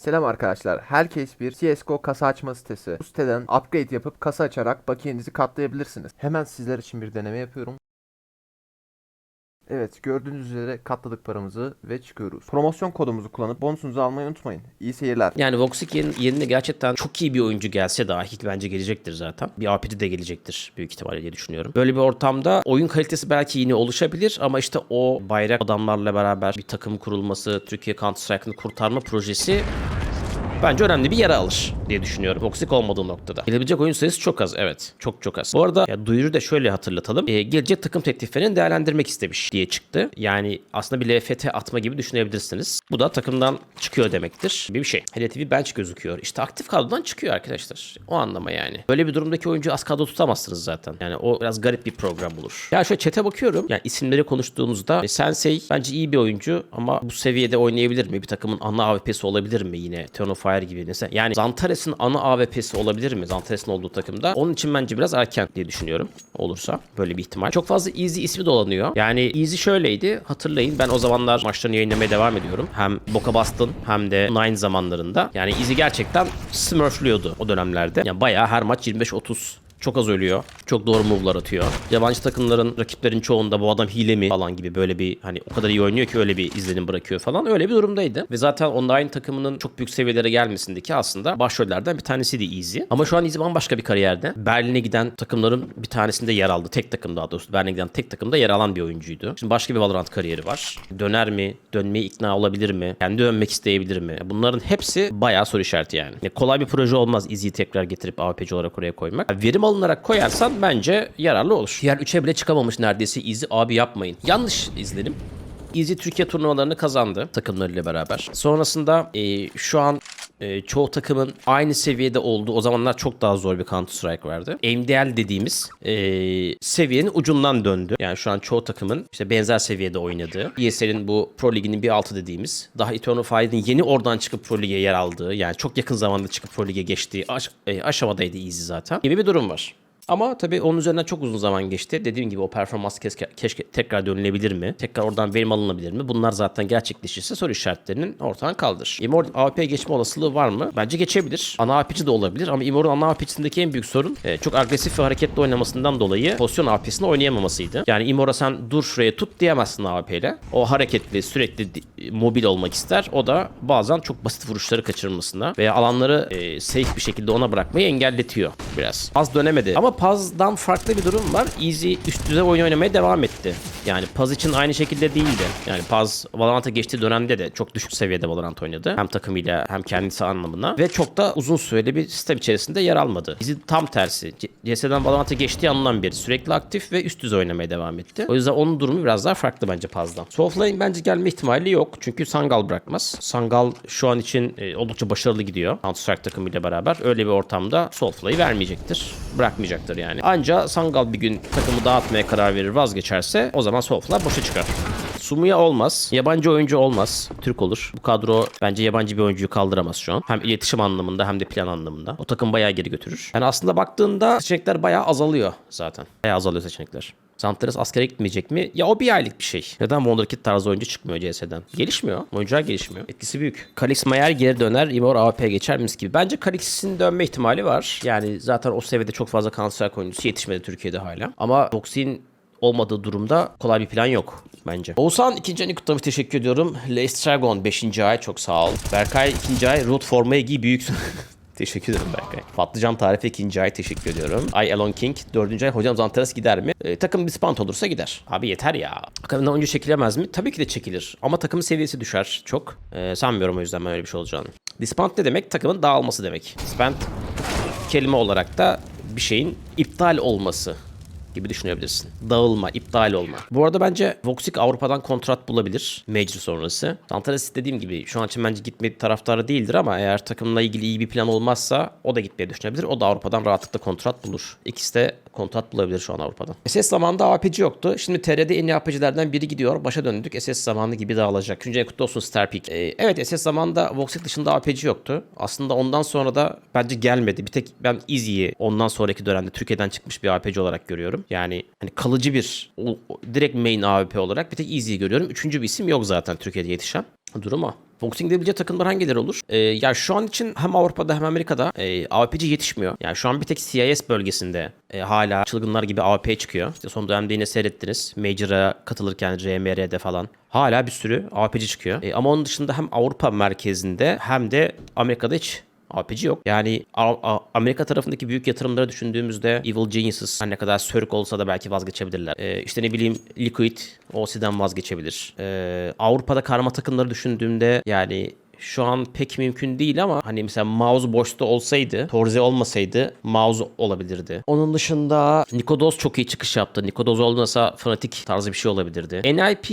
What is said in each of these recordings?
Selam arkadaşlar. Herkes bir CSGO kasa açma sitesi. Bu siteden upgrade yapıp kasa açarak bakiyenizi katlayabilirsiniz. Hemen sizler için bir deneme yapıyorum. Evet gördüğünüz üzere katladık paramızı ve çıkıyoruz. Promosyon kodumuzu kullanıp bonusunuzu almayı unutmayın. İyi seyirler. Yani Voxic yerine gerçekten çok iyi bir oyuncu gelse dahi bence gelecektir zaten. Bir APT de gelecektir büyük ihtimalle diye düşünüyorum. Böyle bir ortamda oyun kalitesi belki yine oluşabilir ama işte o bayrak adamlarla beraber bir takım kurulması, Türkiye Counter Strike'ını kurtarma projesi bence önemli bir yere alır diye düşünüyorum. Toksik olmadığı noktada. Gelebilecek oyun sayısı çok az evet. Çok çok az. Bu arada ya, duyuru da şöyle hatırlatalım. Ee, gelecek takım tekliflerini değerlendirmek istemiş diye çıktı. Yani aslında bir LFT atma gibi düşünebilirsiniz. Bu da takımdan çıkıyor demektir. Bir şey. HLTV bench gözüküyor. İşte aktif kadrodan çıkıyor arkadaşlar. O anlama yani. Böyle bir durumdaki oyuncuyu az kadro tutamazsınız zaten. Yani o biraz garip bir program olur. Ya şöyle chat'e bakıyorum. Yani isimleri konuştuğumuzda e, Sensei bence iyi bir oyuncu ama bu seviyede oynayabilir mi? Bir takımın ana AWP'si olabilir mi yine? Teon of Fire gibi mesela. Yani Zantares'in ana AWP'si olabilir mi? Zantares'in olduğu takımda. Onun için bence biraz erken diye düşünüyorum. Olursa böyle bir ihtimal. Çok fazla Easy ismi dolanıyor. Yani Easy şöyleydi. Hatırlayın ben o zamanlar maçlarını yayınlamaya devam ediyorum. Hem Boka Bastın hem de Nine zamanlarında. Yani Easy gerçekten smurflüyordu o dönemlerde. Yani bayağı her maç 25-30 çok az ölüyor. Çok doğru move'lar atıyor. Yabancı takımların rakiplerin çoğunda bu adam hile mi falan gibi böyle bir hani o kadar iyi oynuyor ki öyle bir izlenim bırakıyor falan. Öyle bir durumdaydı. Ve zaten online takımının çok büyük seviyelere gelmesindeki aslında başrollerden bir tanesiydi Easy. Ama şu an Easy bambaşka bir kariyerde. Berlin'e giden takımların bir tanesinde yer aldı. Tek takım daha doğrusu. Berlin'e giden tek takımda yer alan bir oyuncuydu. Şimdi başka bir Valorant kariyeri var. Döner mi? Dönmeye ikna olabilir mi? Kendi dönmek isteyebilir mi? Bunların hepsi bayağı soru işareti yani. Ya kolay bir proje olmaz Easy'yi tekrar getirip AWP'ci olarak oraya koymak. Ya verim alınarak koyarsan bence yararlı olur. Diğer 3'e bile çıkamamış neredeyse Easy. Abi yapmayın. Yanlış izledim. Easy Türkiye turnuvalarını kazandı takımlarıyla beraber. Sonrasında e, şu an e, çoğu takımın aynı seviyede olduğu o zamanlar çok daha zor bir Counter Strike vardı. MDL dediğimiz e, seviyenin ucundan döndü. Yani şu an çoğu takımın işte benzer seviyede oynadığı. ESL'in bu Pro Ligi'nin bir altı dediğimiz. Daha Eternal Fire'ın yeni oradan çıkıp Pro Lig'e yer aldığı yani çok yakın zamanda çıkıp Pro Lig'e geçtiği aş- e, aşamadaydı Easy zaten gibi bir durum var. Ama tabii onun üzerinden çok uzun zaman geçti. Dediğim gibi o performans keşke, keşke tekrar dönülebilir mi? Tekrar oradan verim alınabilir mi? Bunlar zaten gerçekleşirse soru işaretlerinin ortadan kaldır. Immor AWP'ye geçme olasılığı var mı? Bence geçebilir. Ana AWP'ci de olabilir ama Immor'un ana AWP'sindeki en büyük sorun e, çok agresif ve hareketli oynamasından dolayı pozisyon AWP'sini oynayamamasıydı. Yani Immor'a sen dur şuraya tut diyemezsin AWP ile. O hareketli, sürekli mobil olmak ister. O da bazen çok basit vuruşları kaçırmasına veya alanları e, safe bir şekilde ona bırakmayı engelletiyor biraz. Paz dönemedi. Ama Paz'dan farklı bir durum var. Easy üst düzey oyun oynamaya devam etti. Yani Paz için aynı şekilde değildi. Yani Paz Valorant'a geçtiği dönemde de çok düşük seviyede Valorant oynadı. Hem takımıyla hem kendisi anlamına. Ve çok da uzun süreli bir sistem içerisinde yer almadı. Easy tam tersi. CS'den Valorant'a geçtiği andan beri sürekli aktif ve üst düzey oynamaya devam etti. O yüzden onun durumu biraz daha farklı bence Paz'dan. Soulflame bence gelme ihtimali yok. Çünkü Sangal bırakmaz. Sangal şu an için e, oldukça başarılı gidiyor. Counter Strike takımıyla beraber. Öyle bir ortamda Soulflay'ı vermeyecektir. Bırakmayacaktır yani. Anca Sangal bir gün takımı dağıtmaya karar verir vazgeçerse o zaman Soulfly boşa çıkar. Sumuya olmaz. Yabancı oyuncu olmaz. Türk olur. Bu kadro bence yabancı bir oyuncuyu kaldıramaz şu an. Hem iletişim anlamında hem de plan anlamında. O takım bayağı geri götürür. Yani aslında baktığında seçenekler bayağı azalıyor zaten. Bayağı azalıyor seçenekler. Zantares askere gitmeyecek mi? Ya o bir aylık bir şey. Neden Wonderkid tarzı oyuncu çıkmıyor CS'den? Gelişmiyor. Oyuncular gelişmiyor. Etkisi büyük. Kalix Mayer geri döner. Imor AWP geçer mis gibi. Bence Kalix'in dönme ihtimali var. Yani zaten o seviyede çok fazla Strike oyuncusu yetişmedi Türkiye'de hala. Ama Vox'in olmadığı durumda kolay bir plan yok bence. Oğuzhan ikinci ayını kutlamış teşekkür ediyorum. Lace Dragon 5. ay çok sağ ol. Berkay ikinci ay root formayı giy büyüksün. Teşekkür ederim Berkay. Patlıcan tarifi ikinci ay teşekkür ediyorum. Ay Elon King dördüncü ay hocam Zantares gider mi? Ee, takım dispant olursa gider. Abi yeter ya. Takımdan oyuncu çekilemez mi? Tabii ki de çekilir. Ama takımın seviyesi düşer çok. Ee, sanmıyorum o yüzden ben öyle bir şey olacağını. Dispant ne demek? Takımın dağılması demek. Dispant kelime olarak da bir şeyin iptal olması gibi düşünebilirsin. Dağılma, iptal olma. Bu arada bence Voxic Avrupa'dan kontrat bulabilir. Major sonrası. Zantares dediğim gibi şu an için bence gitme taraftarı değildir ama eğer takımla ilgili iyi bir plan olmazsa o da gitmeyi düşünebilir. O da Avrupa'dan rahatlıkla kontrat bulur. İkisi de kontrat bulabilir şu an Avrupa'dan. SS zamanında APC yoktu. Şimdi TR'de en iyi APC'lerden biri gidiyor. Başa döndük. SS zamanı gibi dağılacak. Üçüncü kutlu olsun Starpeak. Ee, evet SS zamanında Voxic dışında APC yoktu. Aslında ondan sonra da bence gelmedi. Bir tek ben Easy'yi ondan sonraki dönemde Türkiye'den çıkmış bir APC olarak görüyorum. Yani hani kalıcı bir o- direkt main AWP olarak bir tek Easy'yi görüyorum. Üçüncü bir isim yok zaten Türkiye'de yetişen. Durum o. Boxing gidebileceği takımlar hangileri olur? Ee, ya şu an için hem Avrupa'da hem Amerika'da e, AWP'ci yetişmiyor. Yani şu an bir tek CIS bölgesinde e, hala çılgınlar gibi AWP çıkıyor. İşte son dönemde yine seyrettiniz. Major'a katılırken RMR'de falan. Hala bir sürü AWP'ci çıkıyor. E, ama onun dışında hem Avrupa merkezinde hem de Amerika'da hiç AWP'ci yok. Yani A- A- Amerika tarafındaki büyük yatırımları düşündüğümüzde Evil Geniuses ne kadar Sörk olsa da belki vazgeçebilirler. Ee, işte ne bileyim Liquid OC'den vazgeçebilir. Ee, Avrupa'da karma takımları düşündüğümde yani şu an pek mümkün değil ama hani mesela mouse boşta olsaydı, Torze olmasaydı mouse olabilirdi. Onun dışında Nikodos çok iyi çıkış yaptı. Nikodos olmasa Fnatic tarzı bir şey olabilirdi. NIP,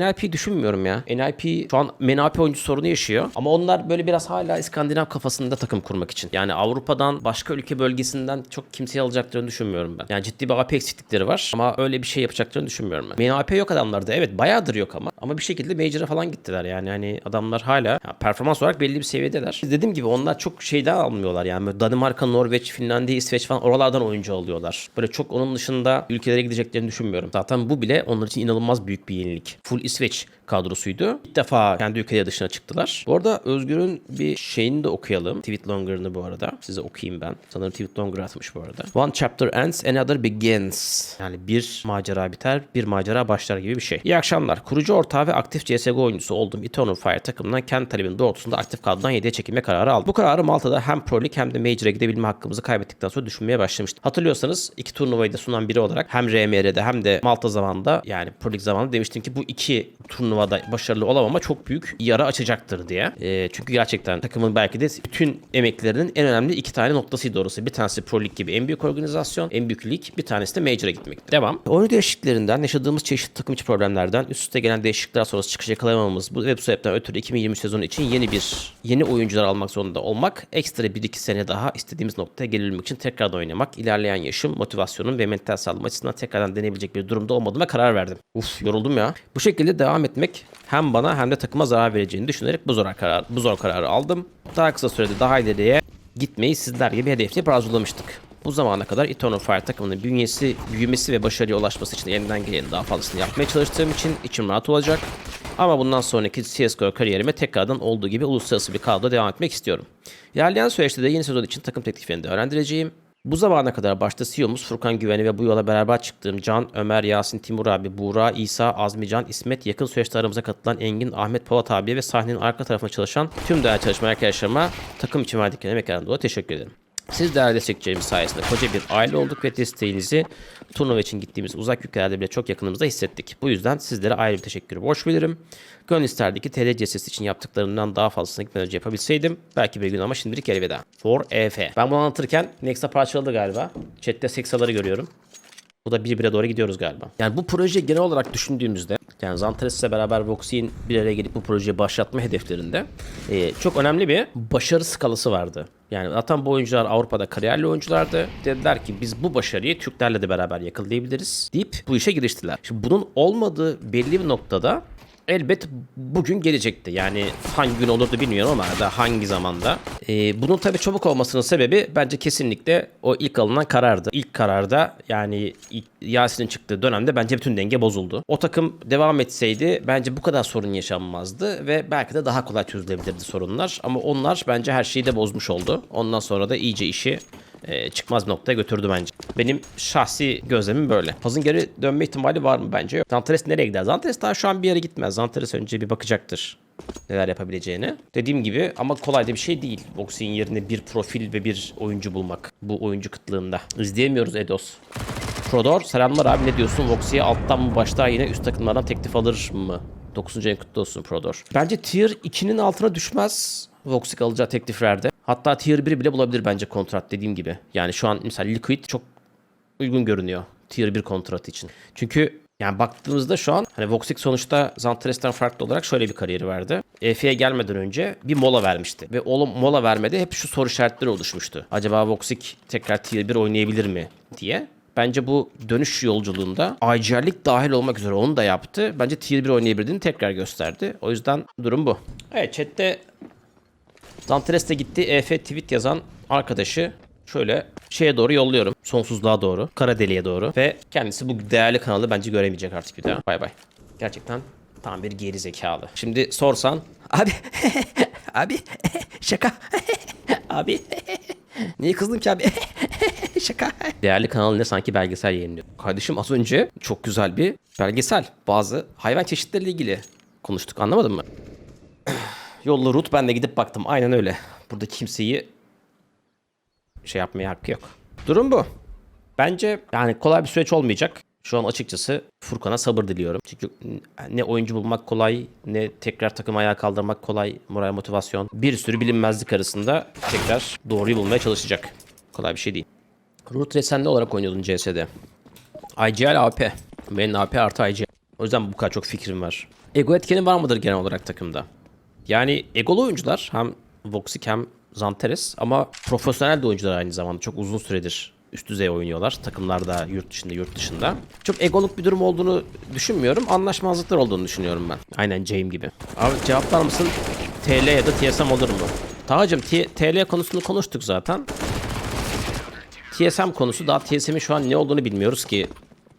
NIP düşünmüyorum ya. NIP şu an MNAP oyuncu sorunu yaşıyor. Ama onlar böyle biraz hala İskandinav kafasında takım kurmak için. Yani Avrupa'dan başka ülke bölgesinden çok kimseyi alacaklarını düşünmüyorum ben. Yani ciddi bir AP eksiklikleri var ama öyle bir şey yapacaklarını düşünmüyorum ben. MNAP yok adamlarda. Evet bayağıdır yok ama. Ama bir şekilde Major'a falan gittiler yani. Hani adamlar hala ya performans olarak belli bir seviyedeler. Dediğim gibi onlar çok şeyden almıyorlar yani. Böyle Danimarka, Norveç, Finlandiya, İsveç falan oralardan oyuncu alıyorlar. Böyle çok onun dışında ülkelere gideceklerini düşünmüyorum. Zaten bu bile onlar için inanılmaz büyük bir yenilik. Full İsveç kadrosuydu. İlk defa kendi ülkeleri dışına çıktılar. Bu arada Özgür'ün bir şeyini de okuyalım. Tweet longer'ını bu arada. Size okuyayım ben. Sanırım tweet longer atmış bu arada. One chapter ends, another begins. Yani bir macera biter, bir macera başlar gibi bir şey. İyi akşamlar. Kurucu ortağı ve aktif CSGO oyuncusu olduğum Eternal Fire takımından kendi talebinin doğrultusunda aktif kadrodan 7'ye çekilme kararı aldım. Bu kararı Malta'da hem Pro League hem de Major'a gidebilme hakkımızı kaybettikten sonra düşünmeye başlamıştım. Hatırlıyorsanız iki turnuvayı da sunan biri olarak hem RMR'de hem de Malta zamanında yani Pro League zamanında demiştim ki bu iki turnuvada başarılı olamama çok büyük yara açacaktır diye. Ee, çünkü gerçekten takımın belki de bütün emeklerinin en önemli iki tane noktasıydı orası. Bir tanesi Pro League gibi en büyük organizasyon, en büyük lig. Bir tanesi de Major'a gitmek. Devam. Oyun değişikliklerinden, yaşadığımız çeşitli takım içi problemlerden, üst üste gelen değişiklikler sonrası çıkış yakalayamamamız bu ve bu sebepten ötürü 2020 sezonu için yeni bir yeni oyuncular almak zorunda olmak, ekstra 1-2 sene daha istediğimiz noktaya gelebilmek için tekrardan oynamak, ilerleyen yaşım, motivasyonum ve mental sağlığım açısından tekrardan deneyebilecek bir durumda olmadığıma karar verdim. Uf yoruldum ya. Bu şekilde devam etmek hem bana hem de takıma zarar vereceğini düşünerek bu zor karar bu zor kararı aldım. Daha kısa sürede daha ileriye gitmeyi sizler gibi hedefleyip arzulamıştık. Bu zamana kadar Eternal Fire takımının bünyesi, büyümesi ve başarıya ulaşması için elinden gelenin daha fazlasını yapmaya çalıştığım için içim rahat olacak. Ama bundan sonraki CSGO kariyerime tekrardan olduğu gibi uluslararası bir kadroda devam etmek istiyorum. İlerleyen süreçte de yeni sezon için takım tekliflerini değerlendireceğim. Bu zamana kadar başta CEO'muz Furkan Güven'i ve bu yola beraber çıktığım Can, Ömer, Yasin, Timur abi, Buğra, İsa, Azmican, İsmet, yakın süreçte aramıza katılan Engin, Ahmet, Polat abiye ve sahnenin arka tarafında çalışan tüm değerli çalışma arkadaşlarıma takım için verdikleri emeklerden dolayı teşekkür ederim. Siz değerli destekçilerimiz sayesinde koca bir aile olduk ve desteğinizi turnuva için gittiğimiz uzak ülkelerde bile çok yakınımızda hissettik. Bu yüzden sizlere ayrı bir teşekkür borç bilirim. Gönül isterdi ki TLCSS için yaptıklarımdan daha fazlasını gitmeden önce yapabilseydim. Belki bir gün ama şimdilik elveda. For EF. Ben bunu anlatırken Next'a parçaladı galiba. Chat'te seksaları görüyorum. Bu da bir bire doğru gidiyoruz galiba. Yani bu proje genel olarak düşündüğümüzde yani Zantares'le beraber Voxy'in bir araya gelip bu projeyi başlatma hedeflerinde e, çok önemli bir başarı skalası vardı. Yani zaten bu oyuncular Avrupa'da kariyerli oyunculardı. Dediler ki biz bu başarıyı Türklerle de beraber yakalayabiliriz deyip bu işe giriştiler. Şimdi bunun olmadığı belli bir noktada elbet bugün gelecekti. Yani hangi gün olurdu bilmiyorum ama da hangi zamanda. Ee, bunun tabii çabuk olmasının sebebi bence kesinlikle o ilk alınan karardı. İlk kararda yani Yasin'in çıktığı dönemde bence bütün denge bozuldu. O takım devam etseydi bence bu kadar sorun yaşanmazdı ve belki de daha kolay çözülebilirdi sorunlar. Ama onlar bence her şeyi de bozmuş oldu. Ondan sonra da iyice işi e, çıkmaz bir noktaya götürdü bence. Benim şahsi gözlemim böyle. Paz'ın geri dönme ihtimali var mı bence yok. Zantares nereye gider? Zantares daha şu an bir yere gitmez. Zantares önce bir bakacaktır neler yapabileceğini. Dediğim gibi ama kolay da bir şey değil. Boxing yerine bir profil ve bir oyuncu bulmak bu oyuncu kıtlığında. İzleyemiyoruz Edos. Prodor selamlar abi ne diyorsun? Voxy'ye alttan mı başlar yine üst takımlardan teklif alır mı? 9. ayın kutlu olsun Prodor. Bence tier 2'nin altına düşmez Voxic alacağı tekliflerde. Hatta tier 1 bile bulabilir bence kontrat dediğim gibi. Yani şu an mesela Liquid çok uygun görünüyor tier 1 kontrat için. Çünkü yani baktığımızda şu an hani Voxic sonuçta Zantares'ten farklı olarak şöyle bir kariyeri verdi. EF'ye gelmeden önce bir mola vermişti. Ve o mola vermede hep şu soru işaretleri oluşmuştu. Acaba Voxic tekrar tier 1 oynayabilir mi diye. Bence bu dönüş yolculuğunda IGL'lik dahil olmak üzere onu da yaptı. Bence tier 1 oynayabildiğini tekrar gösterdi. O yüzden durum bu. Evet chatte Zantares de gitti. EF tweet yazan arkadaşı şöyle şeye doğru yolluyorum. Sonsuzluğa doğru. Kara deliğe doğru. Ve kendisi bu değerli kanalı bence göremeyecek artık bir daha. Bay bay. Gerçekten Tam bir geri zekalı. Şimdi sorsan abi abi şaka abi niye kızdın ki abi şaka. Değerli kanal ne sanki belgesel yayınlıyor. Kardeşim az önce çok güzel bir belgesel. Bazı hayvan çeşitleriyle ilgili konuştuk anlamadın mı? Yollu Rut ben de gidip baktım. Aynen öyle. Burada kimseyi şey yapmaya hakkı yok. Durum bu. Bence yani kolay bir süreç olmayacak. Şu an açıkçası Furkan'a sabır diliyorum. Çünkü ne oyuncu bulmak kolay, ne tekrar takım ayağa kaldırmak kolay, moral motivasyon. Bir sürü bilinmezlik arasında tekrar doğruyu bulmaya çalışacak. Kolay bir şey değil. Root Resen'li olarak oynuyordun CS'de. IGL AP. Benim AP artı IGL. O yüzden bu kadar çok fikrim var. Ego etkeni var mıdır genel olarak takımda? Yani egolu oyuncular hem Voxic hem Zanteres ama profesyonel de oyuncular aynı zamanda. Çok uzun süredir üst düzey oynuyorlar. Takımlarda yurt dışında yurt dışında. Çok egoluk bir durum olduğunu düşünmüyorum. Anlaşmazlıklar olduğunu düşünüyorum ben. Aynen James gibi. Abi cevaplar mısın? TL ya da TSM olur mu? Tahacım TL konusunu konuştuk zaten. TSM konusu daha TSM'in şu an ne olduğunu bilmiyoruz ki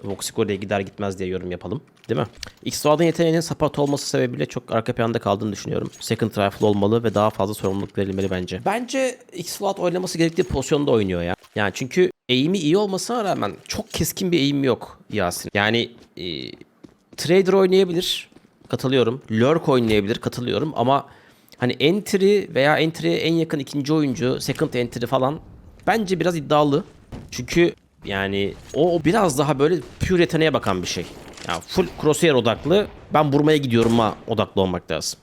Voxic oraya gider gitmez diye yorum yapalım. Değil mi? X-Squad'ın yeteneğinin support olması sebebiyle çok arka planda kaldığını düşünüyorum. Second rifle olmalı ve daha fazla sorumluluk verilmeli bence. Bence X-Squad oynaması gerektiği pozisyonda oynuyor ya. Yani çünkü eğimi iyi olmasına rağmen çok keskin bir eğim yok Yasin. Yani e, Trader oynayabilir. Katılıyorum. Lurk oynayabilir. Katılıyorum ama hani entry veya entry'ye en yakın ikinci oyuncu, second entry falan bence biraz iddialı. Çünkü yani o biraz daha böyle pure yeteneğe bakan bir şey. Yani full crosshair odaklı ben vurmaya gidiyorum'a odaklı olmak lazım.